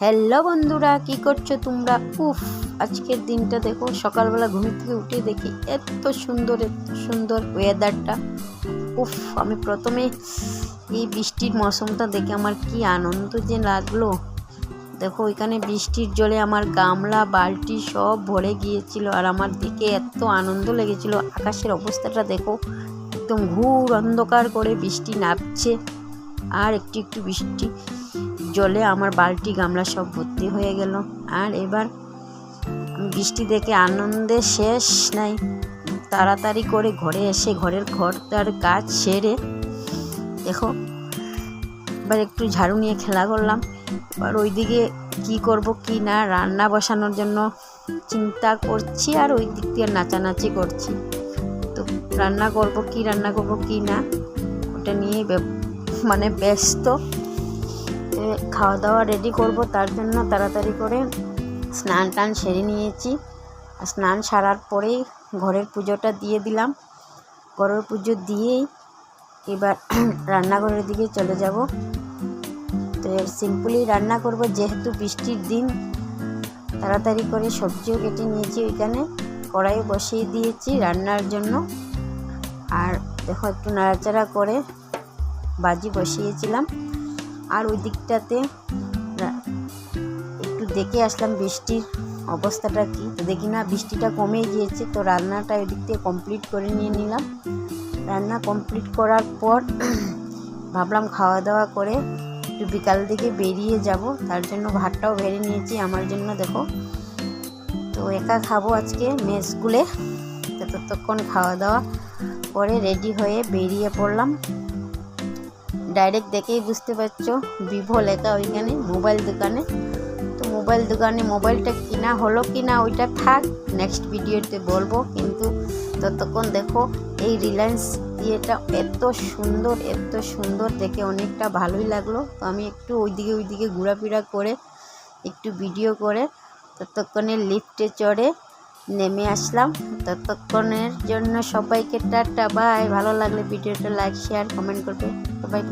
Hello বন্ধুরা, কি করছ তোমরা? উফ, আজকের দিনটা দেখো, সকালবেলা ঘুম থেকে উঠে দেখি এত সুন্দর এত সুন্দর ওয়েদারটা উফ, আমি প্রথমে এই বৃষ্টির মৌসুমটা দেখে আমার কি আনন্দ যে লাগল। দেখো, ওইখানে বৃষ্টির জলে আমার গামলা, বালতি সব ভরে গিয়েছিল আর আমার দিকে এত আনন্দ লেগেছিল। আকাশের অবস্থাটা দেখো, একদম ঘুর অন্ধকার করে বৃষ্টি নামছে। আর একটু একটু বৃষ্টি জলে আমার বালতি গামলা সব ভর্তি হয়ে গেল। আর এবার বৃষ্টি দেখে আনন্দে শেষ নাই। তাড়াতাড়ি করে ঘরে এসে ঘরের ঘরটার কাজ সেরে দেখো, এবার একটু ঝাড়ু নিয়ে খেলা করলাম। এবার ওইদিকে কি করব কি না রান্না বসানোর জন্য চিন্তা করছি আর ওই দিক দিয়ে নাচানাচি করছি। তো রান্না করব কি, রান্না করব কি না ওটা নিয়ে মানে ব্যস্ত। খাওয়া দাওয়া রেডি করব, তার জন্য তাড়াতাড়ি করে স্নান টান সেরে নিয়েছি। আর স্নান সারার পরেই ঘরের পুজোটা দিয়ে দিলাম। ঘরের পুজো দিয়েই এবার রান্নাঘরের দিকে চলে যাব। তো সিম্পলি রান্না করব, যেহেতু বৃষ্টির দিন, তাড়াতাড়ি করে সবজিও কেটে নিয়েছি ওইখানে। কড়াই বসিয়ে দিয়েছি রান্নার জন্য। আর দেখো একটু নাড়াচাড়া করে বাজি বসিয়েছিলাম। আর ওই দিকটাতে একটু দেখে আসলাম বৃষ্টির অবস্থাটা কি। তো দেখি না, বৃষ্টিটা কমে গিয়েছে, তো রান্নাটা ওই দিক থেকে কমপ্লিট করে নিয়ে নিলাম। রান্না কমপ্লিট করার পর ভাবলাম খাওয়া দাওয়া করে একটু বিকাল দিকে বেরিয়ে যাব। তার জন্য ভাতটাও বেড়ে নিয়েছি আমার জন্য, দেখো। তো একা খাব আজকে মেস স্কুলে। ততক্ষণ খাওয়া দাওয়া করে রেডি হয়ে বেরিয়ে পড়লাম। ডাইরেক্ট দেখেই বুঝতে পারছ ভিভো লেখা ওইখানে, মোবাইল দোকানে। তো মোবাইল দোকানে মোবাইলটা কিনা হলো কি না ওইটা থাক নেক্সট ভিডিওতে বলব। কিন্তু ততক্ষণ দেখো, এই রিলায়েন্স ইয়েটা এত সুন্দর এত সুন্দর, দেখে অনেকটা ভালোই লাগল। তো আমি একটু ওইদিকে ওইদিকে ঘোরাফেরা করে, একটু ভিডিও করে, ততক্ষণে লিফটে চড়ে নেমে আসলাম। ততক্ষণের জন্য সবাইকে টাটা বাই ভালো লাগলে ভিডিওটা লাইক শেয়ার কমেন্ট করবে। সবাই